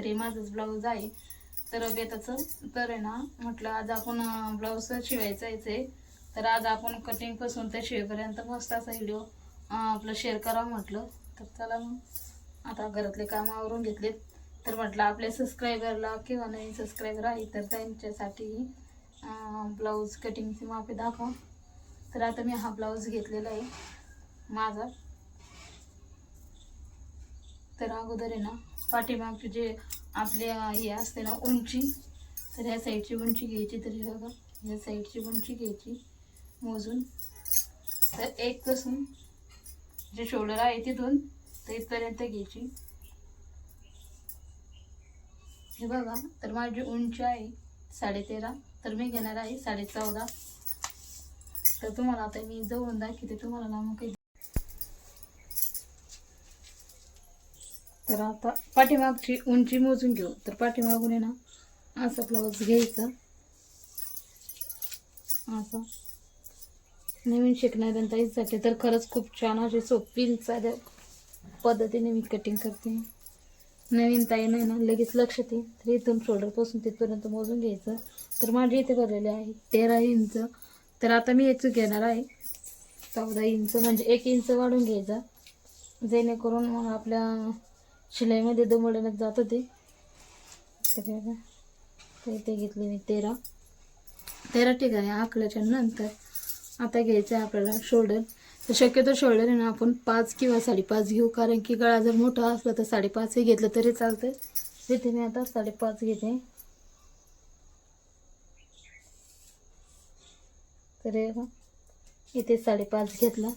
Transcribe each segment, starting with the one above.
तर हे माझंच ब्लाऊज आहे. तर बेताचं तर आहे ना म्हटलं आज आपण ब्लाऊज शिवायचं आहे तर आज आपण कटिंगपासून ते शिवेपर्यंत मस्त असा व्हिडिओ आपलं शेअर करा म्हटलं. तर चला मग. आता घरातले कामं आवरून घेतलेत. तर म्हटलं आपल्या सबस्क्रायबरला किंवा नवीन सबस्क्रायबर आहे तर त्यांच्यासाठी ब्लाऊज कटिंगची माफी दाखवा. तर आता मी हा ब्लाऊज घेतलेला आहे. माझा. तर अगोदर आहे ना पाठीमागचे जे आपले हे असते ना उंची तर ह्या साईडची उंची घ्यायची तर हे बघा ह्या साईडची उंची घ्यायची मोजून. तर एक पासून जे शोल्डर आहे तिथून तर इथपर्यंत घ्यायची. हे बघा तर माझी उंची आहे साडेतेरा तर मी घेणार आहे साडे चौदा तर तुम्हाला आता मी जवळून दाखवते तुम्हाला ना मग काही तर आता पाठीमागची उंची मोजून घेऊ. तर पाठीमागून आहे ना असा ब्लाऊज घ्यायचा. असं. नवीन शिकणाऱ्यांसाठी तर खरंच खूप छान अशी सोपी साध्या पद्धतीने मी कटिंग करते. नवीन ताई नाही ना लगेच लक्षात येईल तर इथून शोल्डरपासून तिथपर्यंत मोजून घ्यायचं. तर माझे इथे भरलेले आहे तेरा इंच. तर आता मी याचं घेणार आहे. चौदा इंच म्हणजे एक इंच वाढून घ्यायचा. जेणेकरून मग आपल्या शिलाईमध्ये दमडण्यात जात होते. तर इथे घेतले मी तेरा. तेरा ठिकाणी आकल्याच्या नंतर आता घ्यायचं आहे आपल्याला शोल्डर. तर शक्यतो शोल्डर आहे ना आपण पाच किंवा साडेपाच घेऊ. कारण की गळा जर मोठा असला तर साडेपाचही घेतलं तरी चालतं तिथे मी आता साडेपाच घेते. तर इथे साडेपाच घेतला.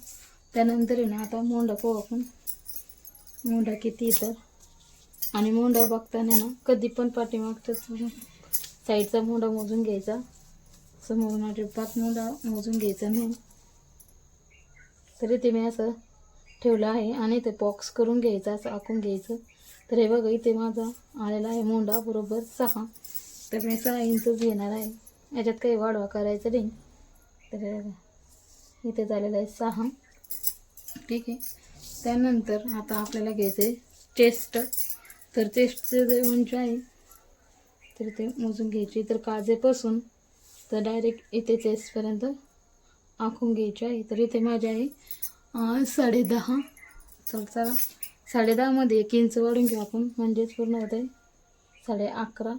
त्यानंतर आहे ना आता मोंडा पाहू आपण. मुंडा किती तर आणि मुंडा बघताना ना कधी पण पाठीमागचा साईडचा मुंडा मोजून घ्यायचा. समोरून पाच मुंडा मोजून घ्यायचा नाही तरी ते मी असं ठेवलं आहे आणि ते बॉक्स करून घ्यायचा असं आखून घ्यायचं. तर हे बघा इथे माझा आलेला आहे मुंडा बरोबर सहा. तर मी सहा इंचच घेणार आहे. याच्यात काही वाढवा करायचं नाही. तर हे बघा इथे झालेलं आहे सहा. ठीक आहे. त्यानंतर आता आपल्याला घ्यायचं आहे चेस्ट तर चेस्टचं जे उंची आहे तर ते मोजून घ्यायची. तर काजेपासून तर डायरेक्ट इथे चेस्टपर्यंत आखून घ्यायची आहे. तर इथे माझी आहे साडेदहा. तर चला साडेदहामध्ये एक इंच वाढून घेऊ आपण. म्हणजेच पूर्ण होते साडे अकरा.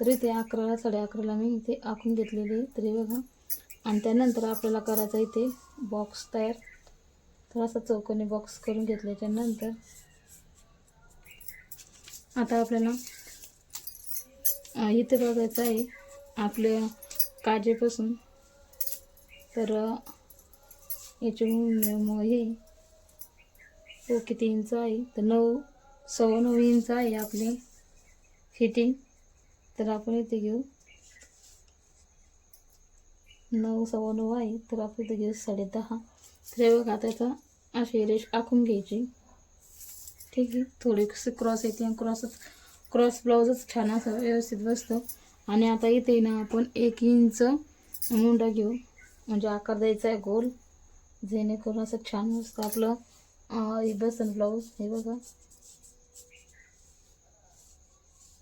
तर इथे अकराला साडे अकराला मी इथे आखून घेतलेली आहे. तरी बघा. आणि त्यानंतर आपल्याला करायचा इथे बॉक्स तयार. थोडासा चौकोनी बॉक्स करून घेतल्याच्या नंतर आता आपल्याला इथे बघायचं आहे आपल्या काजेपासून. तर याची हे तो किती इंच आहे? तर नऊ सव्वा नऊ इंच आहे आपली फिटिंग तर आपण इथे घेऊ. नऊ सव्वा नऊ आहे तर आपण इथे घेऊ साडे दहा. हे बघा त्याचा अशी रेष आखून घ्यायची. ठीक आहे. थोडीशी क्रॉस येते आणि क्रॉसच क्रॉस ब्लाऊजच छान असं व्यवस्थित बसतं. आणि आता इथे ना आपण एक इंच मुंडा घेऊ. म्हणजे आकार द्यायचा आहे गोल. जेणेकरून असं छान बसतं आपलं बसन ब्लाऊज हे बघा.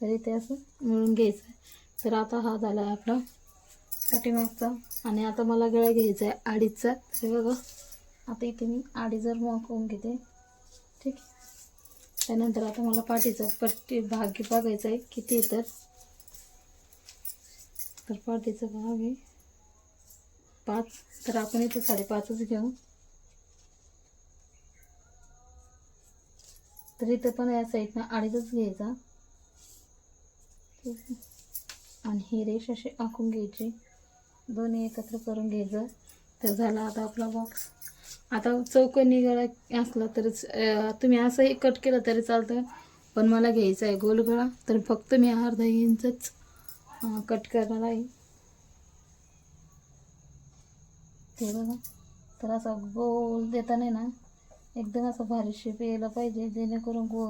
तर इथे असं मिळून घ्यायचं आहे. तर आता हा झाला आहे आपला पाठीमागचा. आणि आता मला गळा घ्यायचा आहे अडीचचा हे बघा. आता इथे मी अडीच जर मोकवून घेते. ठीक त्यानंतर आता मला पाठीचा पट्टी भाग बघायचा आहे किती तर. तर पाठीचा भाग आहे पाच. तर आपण इथे साडेपाचच घेऊ. तर इथं पण या साईडनं अडीचच घ्यायचा. आणि ही रेष अशी आखून घ्यायची. दोन्ही एकत्र करून घ्यायचं. तर झाला आता आपला बॉक्स आता चौकोनी गळा असला तरच तुम्ही असंही कट केलं तरी चालतं. पण मला घ्यायचं आहे गोल गळा तर फक्त मी अर्धा इंचच कट करणार आहे. ते बघा. तर असा गोल देताना ना एकदम असं भारी शेप यायला पाहिजे जेणेकरून गो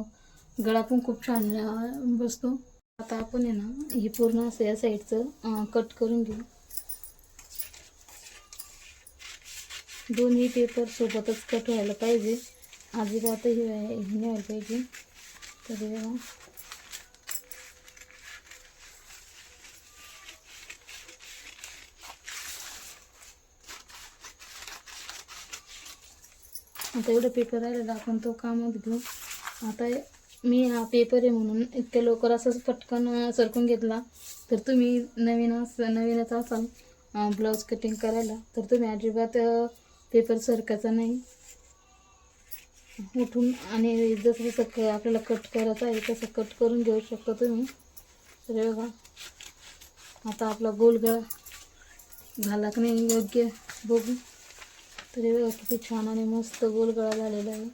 गळा पण खूप छान बसतो. आता आपण आहे ना ही पूर्ण असं या साईडचं कट करून घेऊ. दोन्ही पेपर सोबतच कट व्हायला पाहिजे. अजिबातही हे व्हायला पाहिजे. तरी बघा. आता एवढं पेपर राहिलेला आपण तो कामात घेऊ. आता मी हा पेपर आहे म्हणून इतक्या लवकर असंच पटकन सरकून घेतला. तर तुम्ही नवीन अस नवीनच असाल ब्लाऊज कटिंग करायला तर तुम्ही अजिबात पेपर सरकायचा नाही. उठून आणि जसं जसं क आपल्याला कट करायचं आहे तसं कट करून घेऊ शकता तुम्ही. तर बघा आता आपला गोल गळा झाला की नाही योग्य बघू तरी बघा किती छान आणि मस्त गोल गळा झालेला आहे.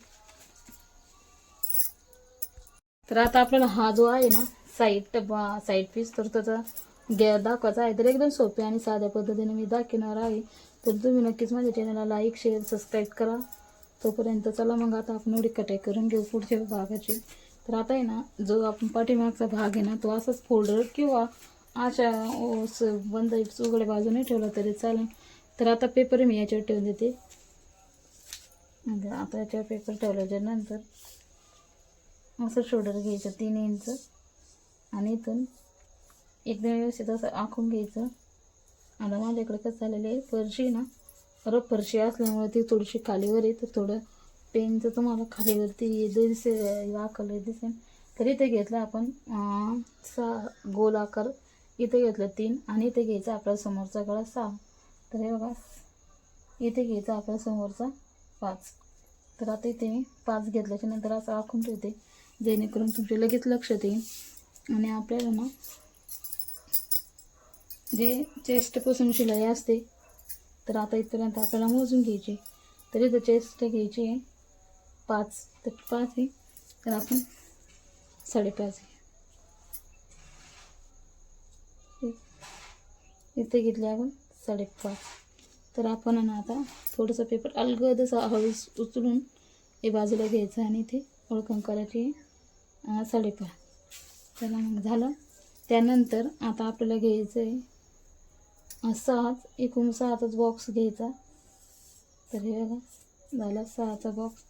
तर आता आपल्याला हा जो आहे ना साईड साईड पीस तर त्याचा गे दाखवायचा आहे. तर एकदम सोपे आणि साध्या पद्धतीने मी दाखवणार आहे. तर तुम्ही नक्कीच माझ्या चॅनलला लाईक शेअर सबस्क्राईब करा. तोपर्यंत चला मग आता आपण एवढी कटाई करून घेऊ पुढच्या भागाची. तर आता आहे ना जो आपण पाठीमागचा भाग आहे ना तो असाच फोल्डर किंवा अशा बंद उघड्या बाजूने ठेवला तरी चालेल. तर आता पेपर मी याच्यावर ठेवून देते. म्हणजे आता याच्यावर पेपर ठेवल्याच्या नंतर असं शोल्डर घ्यायचं तीन इंच आणि इथून एकदम व्यवस्थित असं आखून घ्यायचं. आता माझ्याकडे कसं झालेलं आहे फरशी ना बरं फरशी असल्यामुळे ती थोडीशी खालीवर आहे तर थोडं पेनचं तुम्हाला खालीवरती दिसे आखलं दिसेल तर इथे घेतलं आपण सहा गोल आकार. इथे घेतलं तीन आणि इथे घ्यायचा आपला समोरचा गळा सहा. तर हे बघा इथे घ्यायचा आपला समोरचा पाच. तर आता इथे मी पाच घेतल्याच्या नंतर असं आखून ठेवते जेणेकरून तुमचे लगेच लक्षात येईल आणि आपल्याला ना जे चेस्टपासून शिलाई असते तर आता इथपर्यंत आपल्याला मोजून घ्यायची. तर चेस्ट घ्यायची आहे. पाच तर पाच आहे. तर आपण साडेपाच आहे. इथे घेतले आपण साडेपाच. तर आपण आता थोडंसं पेपर अलगद हळू उचलून हे बाजूला घ्यायचं आणि इथे ओळखण करायची साडेपाच. त्याला मग झालं. त्यानंतर आता आपल्याला घ्यायचं आहे सहाच एकूण सहाचाच बॉक्स घ्यायचा. तर हे बघा झाला सहाचा बॉक्स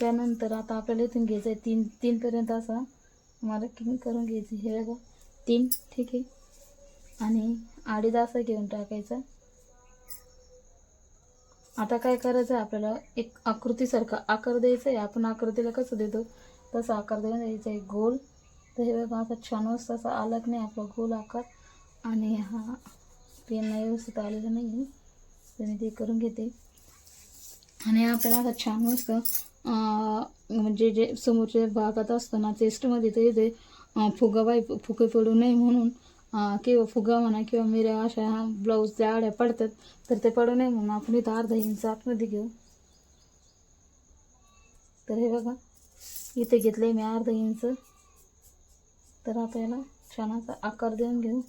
त्यानंतर आता आपल्याला इथून घ्यायचं आहे तीन तीनपर्यंत असा. मार्किंग करून घ्यायची. हे बघा तीन ठीक आहे. आणि अडीच असा घेऊन टाकायचा. आता काय करायचं आहे आपल्याला एक आकृतीसारखा आकार द्यायचा आहे आपण आकृतीला कसं देतो? तसा आकार देऊन द्यायचा आहे गोल. तर हे बघा असा छान मस्त असा आला की नाही आपला गोल आकार. आणि हा पेन नाही व्यवस्थित आलेलं नाही आहे तर मी ते करून घेते. आणि आपल्याला असं छान मस्त म्हणजे जे समोरच्या भागात असतं ना चेस्टमध्ये तर इथे फुगा बाई फुगे पडू नये म्हणून किंवा फुगा म्हणा किंवा मिऱ्या अशा ह्या ब्लाऊजच्या आड्या पडतात तर ते पडू नये म्हणून आपण इथं अर्धा इंच आतमध्ये घेऊ. तर हे बघा इथे घेतलं मी अर्धा इंच. तर आता याला छान असा आकार देऊन घेऊ.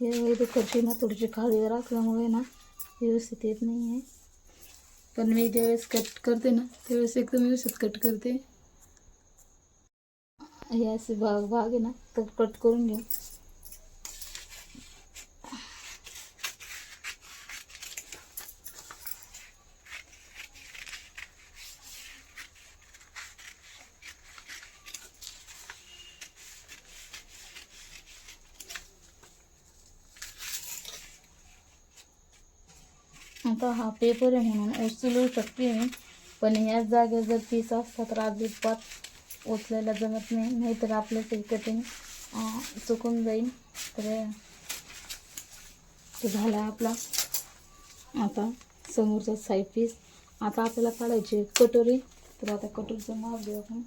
हे इथे खर्ची ना थोडीशी खालीवर असल्यामुळे ना व्यवस्थित येत है। आहे जो मी ज्यावेळेस कट करते ना त्यावेळेस एकदम व्यवस्थित कट करते। हे असे भाग भाग आहे ना तो कट घेऊ पेपर आहे म्हणून उचलू शकते मी. पण याच जागेवर जर पीस असतात तर अजिबात उचलायला जमत नाही. नाहीतर आपलं ते कटिंग चुकून जाईल. तर ते झाला आपला. आता समोरचा साईड पीस आता आपल्याला काढायची कटोरी तर आता कटोरीचं माप देऊ आपण.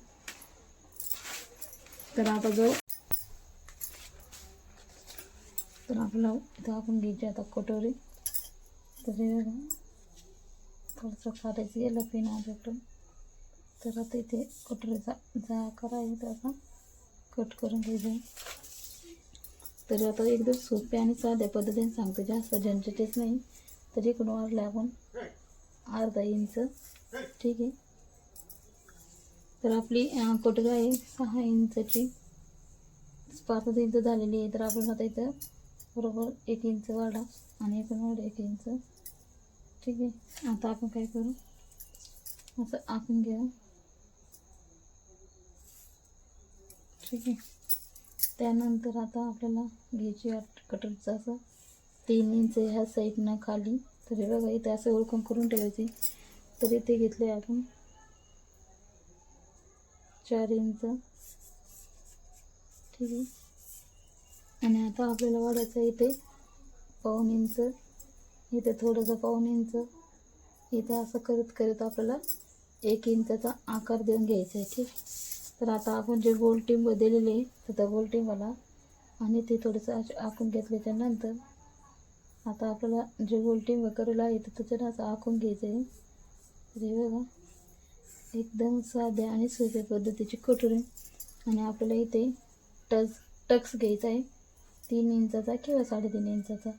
तर आता जो तर आपला इथं आपण घ्यायची आता कटोरी तर थोडंसं काढायचं गेलं पेन आपल्याकडून तर आता इथे कटोरीचा जा आकार आहे त्याचा कट करून घ्यायचा. तर आता एकदम सोपे आणि साध्या पद्धतीने सांगतो जास्त झंझटच नाही. तर इकडून वाढलं आपण अर्धा इंच. ठीक आहे. तर आपली कटोरी आहे? सहा इंचाची. पाच इंच झालेली आहे. तर आपण आता इथं बरोबर एक इंच वाढा आणि एकूण वाढ एक इंच. ठीक आहे. आता आपण काय करू? असं आपण घ्या ठीक आहे. त्यानंतर आता आपल्याला घ्यायची कटरचं असं. तीन इंच ह्या साईडनं खाली. तर हे बघा इथे असं ओळखून करून ठेवायची तर इथे घेतले आपण. चार इंच. ठीक आहे. आणि आता आपल्याला वाढायचं आहे इथे पाऊन इंच. इथं थोडंसं पाऊन इंच. इथे असं करत करत आपल्याला एक इंचाचा आकार देऊन घ्यायचा आहे ठीक? तर आता आपण जे गोल टिंब दिलेले आहे तर त्या गोल टिंबाला आणि ते थोडंसं आखून घेतल्याच्या नंतर आता आपल्याला जे गोल टिंब करायला आहे तर त्याच्यानं असं आखून घ्यायचं आहे. तर हे बघा एकदम साध्या आणि सोप्या पद्धतीची कटोरी आणि आपल्याला इथे टच टक्स घ्यायचा आहे तीन इंचाचा किंवा साडेतीन इंचाचा.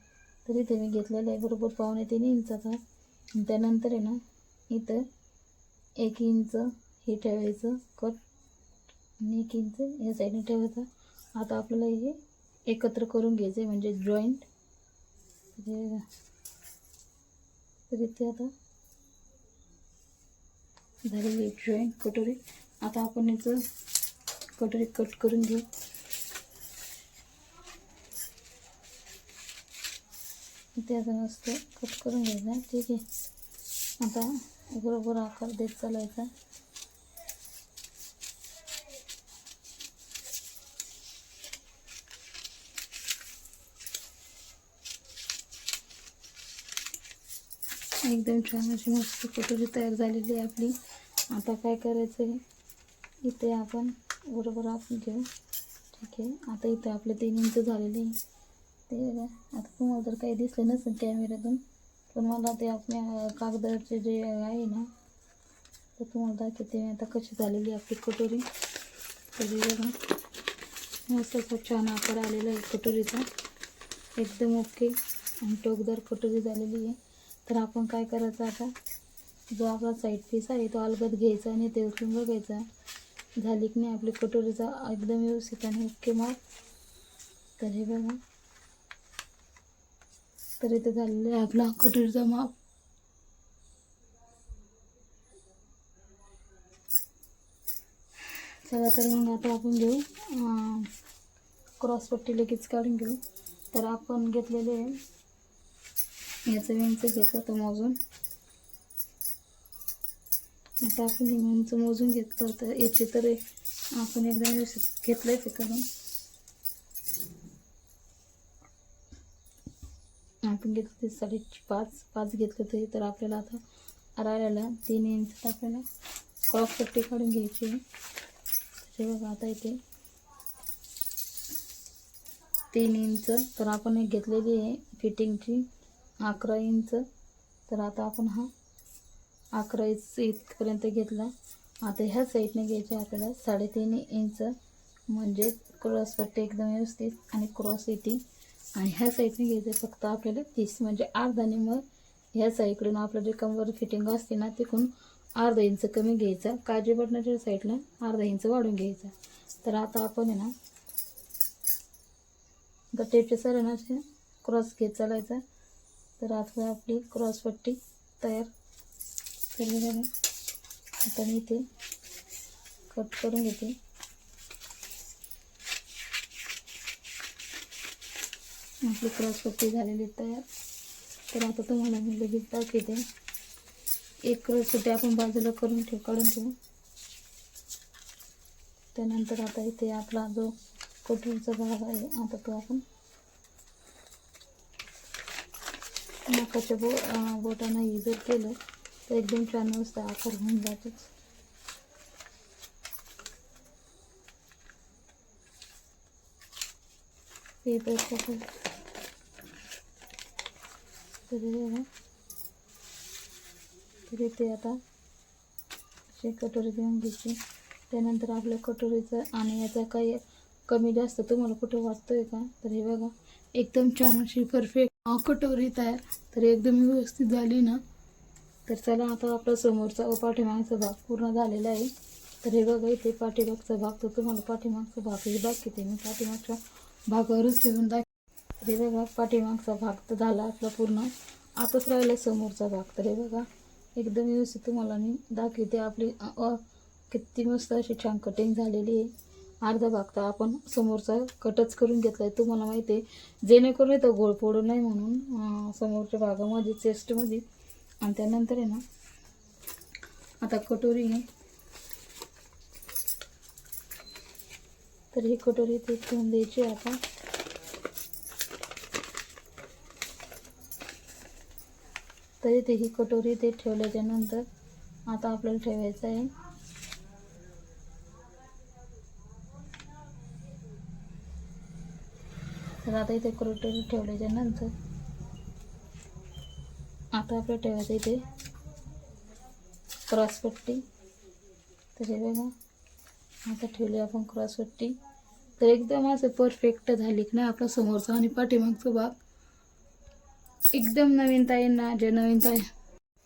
तर इथे मी घेतलेला आहे. बरोबर पावणे तीन इंचाचा. त्यानंतर आहे ना इथं एक इंच हे ठेवायचं कट. आणि एक इंच या साईडने ठेवायचं. आता आपल्याला हे एकत्र करून घ्यायचं आहे म्हणजे जॉईंट तर इथे आता झालेली जॉईंट कटोरी. आता आपण याचं कटोरी कट करून घेऊ. ते आता मस्त कट करून घ्यायचा ठीक आहे. आता बरोबर आकार देत चालायचा. एकदम छान अशी मस्त कटोरी तयार झालेली आहे आपली. आता काय करायचं आहे इथे आपण बरोबर आपण घेऊ. ठीक आहे. आता इथे आपले तीन इंच झालेले आहे. ते आता तुम्हाला जर काही दिसलं नसेल कॅमेऱ्यातून पण मला ते आपल्या कागदाचे जे आहे ना तर तुम्हाला दाखवते आता कशी झालेली आहे आपली कटोरी. तरी बघा. मस्त असा छान आकार आलेला आहे कटोरीचा. एकदम ओके आणि टोकदार कटोरी झालेली आहे. तर आपण काय करायचं आता? जो आपला साईड पीस आहे तो अलगद घ्यायचा आणि ते उचलून बघायचा. झाली की नाही आपली कटोरीचा एकदम व्यवस्थित आणि ओके माप तर हे बघा. तर इथे झालेलं आहे आपला कटोरीचा माप. चला तर मग आता आपण घेऊ. क्रॉसपट्टी लगेच काढून घेऊ. तर आपण घेतलेले याचं विंच घेतलं होतं मोजून. आता आपण हे विंच मोजून घेतलं तर याचे तर आपण एकदा व्यवस्थित आहे ते करून. आपण घेतलं ते साडे पाच पाच घेतलं तरी तर आपल्याला आता राहिलेला तीन इंच आपल्याला क्रॉस पट्टी काढून घ्यायची आहे. हे बघा आता इथे तीन इंच तर आपण एक घेतलेली आहे फिटिंगची. अकरा इंच तर आता आपण हा अकरा इंच इथपर्यंत घेतला. आता ह्या साईडने घ्यायचे आपल्याला साडेतीन इंच. म्हणजे क्रॉस पट्टी एकदम व्यवस्थित आणि क्रॉस येते. आणि ह्या साईडने घ्यायचं फक्त आपल्याला तीस म्हणजे अर्धाने मग ह्या साईडकडून आपलं जे कंबर फिटिंग असते ना तिकडून अर्धा इंच कमी घ्यायचा. काजी बटनाच्या साईडला अर्धा इंच वाढून घ्यायचा. तर आता आपण आहे ना आता टेपच्या सरांना क्रॉस घेत चालायचा. तर आता आपली क्रॉसपट्टी तयार केली जाईल आता मी इथे कट करून घेते. आपली क्रॉस पट्टी झालेली तयार. तर आता तुम्हाला मी लगेच दाखवते. एक क्रॉस पट्टी आपण बाजूला करून ठेव काढून ठेवू. त्यानंतर आता इथे आपला जो कटोरीचा भाग आहे आता तो आपण नाकाच्या बो बोटानं हे जर केलं तर एकदम छान मस्त आकार होऊन जातोच हे तर तरी बघा तरी ते आता असे कटोरी देऊन घ्यायची. त्यानंतर आपल्या कटोरीचं आणि याचा काही कमी जास्त तुम्हाला कुठं वाटतोय का? तर हे बघा एकदम छान अशी परफेक्ट कटोरी तयार. तर एकदम व्यवस्थित झाली ना. तर चला आता आपला समोरचा व पाठीमागचा भाग पूर्ण झालेला आहे. तर हे बघा इथे पाठीमागचा भाग तर तुम्हाला पाठीमागचा भागही दाखवते मी पाठीमागच्या भागावरच ठेवून दाखवते. तर हे बघा पाठीमागचा भाग तर झाला आपला पूर्ण. आताच राहिला समोरचा भाग तर हे बघा एकदम व्यवस्थित तुम्हाला मी दाखवते आपली किती मस्त अशी छान कटिंग झालेली आहे. अर्धा भाग तर आपण समोरचा कटच करून घेतला आहे तुम्हाला माहिती आहे जेणेकरून इथं गोळ पडू नये म्हणून समोरच्या भागामध्ये चेस्टमध्ये आणि त्यानंतर आहे ना आता कटोरी आहे. तर ही कटोरी ते ठेवून द्यायची आता. तरी ते ही कटोरी ते ठेवल्याच्या नंतर आता आपल्याला ठेवायचं आहे. तर आता इथे कटोरी ठेवल्याच्या नंतर आता आपल्याला ठेवायचं इथे क्रॉसपट्टी तर हे बघा आता ठेवली आपण क्रॉसपट्टी तर एकदम असं परफेक्ट झाली की नाही आपला समोरचा आणि पाठीमागचा भाग. एकदम नवीन ताईंना जे नवीन ताई.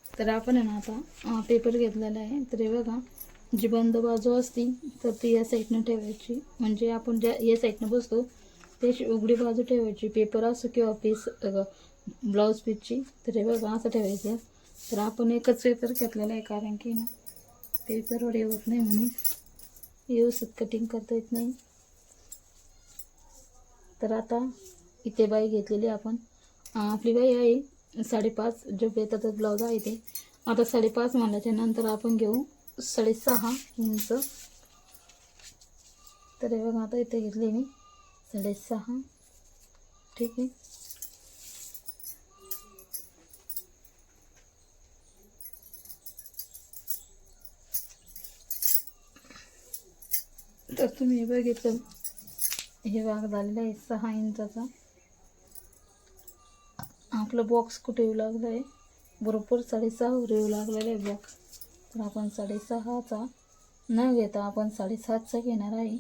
तर आपण आहे ना आता पेपर घेतलेला आहे. तर हे बघा जी बंद बाजू असती तर ती या साईडनं ठेवायची. म्हणजे आपण ज्या या साईडनं बसतो त्याची उघडी बाजू ठेवायची. पेपर असो किंवा पीस ब्लाऊज पीसची तर हे बघा असं ठेवायचं. तर आपण एकच पेपर घेतलेला आहे कारण की ना पेपरवर येत नाही म्हणून. व्यवस्थित कटिंग करता येत नाही. तर आता इथे बाई घेतलेली आपण. आपली बाई आहे. साडेपाच जो बेताचा ब्लाऊज आहे ते. आता साडेपाच मालाच्या नंतर आपण घेऊ साडेसहा इंच. तर हे बघा आता इथे घेतली मी साडेसहा. ठीक आहे. तर तुम्ही हे बघितलं. हे भाग झालेला आहे सहा इंचाचा. आपलं बॉक्स कुठे येऊ लागलं आहे बरोबर साडेसहावर येऊ लागलेलं आहे बॉक्स तर आपण साडेसहाचा न घेता आपण साडेसातचा घेणार आहे.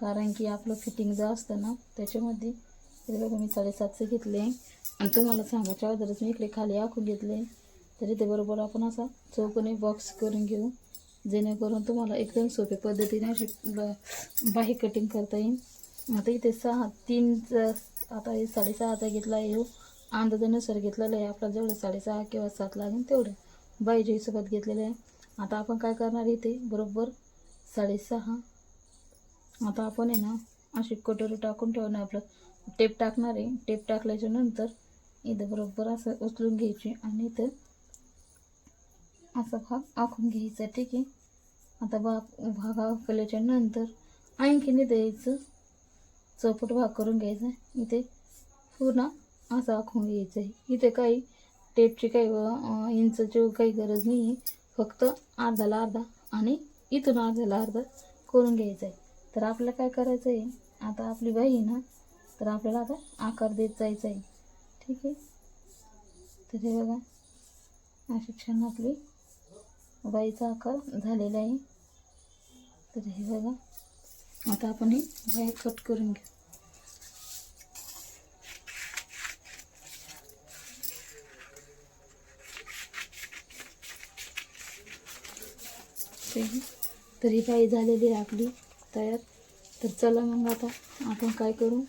कारण की आपलं फिटिंग जर असतं ना त्याच्यामध्ये तरी बघा मी साडेसातचं घेतले. आणि तुम्हाला सांगायच्या अगोदरच मी इकडे खाली आखून घेतले. तरी ते बरोबर आपण असा चौकोनी बॉक्स करून घेऊ. जेणेकरून तुम्हाला एकदम सोप्या पद्धतीने अशी ब- बाही कटिंग करता येईल. आता इथे सहा तीन आता हे साडेसहाचा घेतला आहे हो. अंदाजानुसार घेतलेलं आहे. आपलं जेवढं साडेसहा किंवा सात लागेल तेवढं बाईजोईसोबत घेतलेलं आहे. आता आपण काय करणार इथे? बरोबर साडेसहा. आता आपण आहे ना अशी कटोरी टाकून ठेवणार आपलं. टेप टाकणार आहे. टेप टाकल्याच्या नंतर इथं बरोबर असं उचलून घ्यायची आणि इथं असा भाग आखून घ्यायचा ठीक आहे? आता भाग भाग आखल्याच्या नंतर आणखीन द्यायचं चौपट भाग करून घ्यायचा. इथे पूर्ण असं आखून घ्यायचं आहे. इथे काही टेपची काही व इंचची काही गरज नाही आहे. फक्त अर्धाला अर्धा आणि इथून अर्ध्याला अर्धा करून घ्यायचं आहे. तर आपल्याला काय करायचं आहे? आता आपली बाई आहे ना तर आपल्याला आता आकार देत जायचा आहे. ठीक आहे? तर हे बघा अशी छान आपली बाईचा आकार झालेला आहे. तर हे बघा आता आपण हे बाई कट करून घेऊ. ठीक तर ही पाई झालेली आहे आपली तयार. तर चला मग आता आपण काय करू?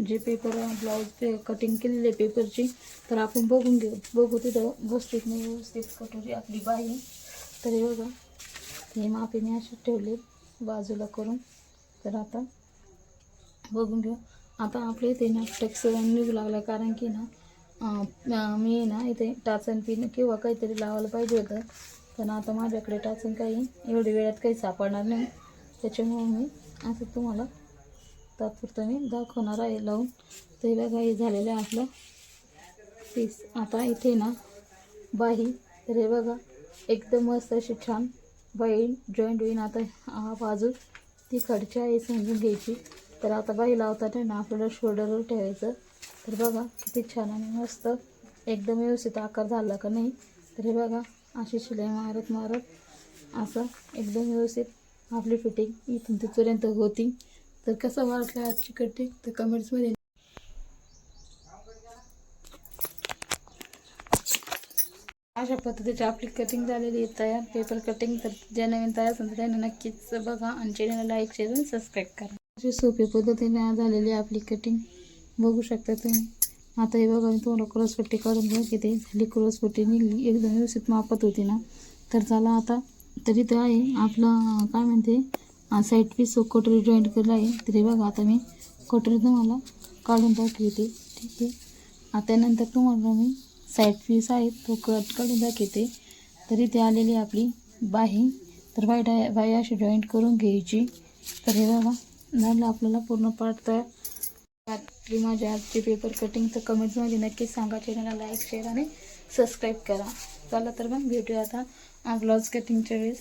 जे पेपर ब्लाऊज पे कटिंग केलेले पेपरची तर आपण बघून घेऊ. बघू तिथं व्यवस्थित नाही व्यवस्थित कटोरी आपली बाई तर हे बघा हे मापीने असे ठेवले बाजूला करून. तर आता बघून घेऊ. आता आपल्या इथे ना फ्लेक्स निघू लागला कारण की ना मी ना इथे टाचन पिन किंवा काहीतरी लावायला पाहिजे होतं. पण आता माझ्याकडे टाचून काही एवढ्या वेळात काही सापडणार नाही. त्याच्यामुळे मी असं तुम्हाला तात्पुरतं मी दाखवणार आहे लावून. तर बघा हे झालेलं आहे आपलं पीस आता इथे ना बाही तर हे बघा एकदम मस्त अशी छान बाई जॉईंट होईन आता हा बाजू. ती खडची आहे समजून घ्यायची. तर आता बाई लावताना ना आपल्याला शोल्डरवर ठेवायचं. तर बघा किती छान आणि मस्त एकदम व्यवस्थित आकार झाला का नाही. तर हे बघा अशी शिलाई मारत मारत असं एकदम व्यवस्थित आपली फिटिंग इथून तिथपर्यंत होती. तर कसं वाटलं आजची कटिंग तर कमेंट्समध्ये अशा पद्धतीची आपली कटिंग झालेली आहे. तयार पेपर कटिंग तर ज्या नवीन तयार असेल त्यांना नक्कीच बघा आणि चॅनलला लाईक शेअर आणि सबस्क्राईब करा. अशी सोपी पद्धतीने झालेली आहे आपली कटिंग बघू शकता तुम्ही. आता हे बघा मी तुम्हाला क्रॉसपट्टी काढून घ्या किती झाली. क्रॉसपट्टी निघली एकदम व्यवस्थित मापत होती ना. तर चला आता तरी ते आहे आपलं काय म्हणते साईड पीस कटोरी जॉईंट केलं आहे. तरी बघा आता मी कटोरी तुम्हाला काढून दाखवते. ठीक आहे. आता त्यानंतर तुम्हाला मी साईड पीस आहे तो कट काढून दाखवते. तरी ते आलेली आपली बाही. तर बाई डाय बाई अशी जॉईंट करून घ्यायची. तर हे बघा झालं आपल्याला पूर्ण पाठ तयार. रात्री माझ्या आजची पेपर कटिंगचं कमेंट्समध्ये नक्कीच सांगा. चॅनलला लाईक शेअर आणि सबस्क्राईब करा. चला तर मग भेटूया आता. ब्लाऊज कटिंगच्या वेळेस.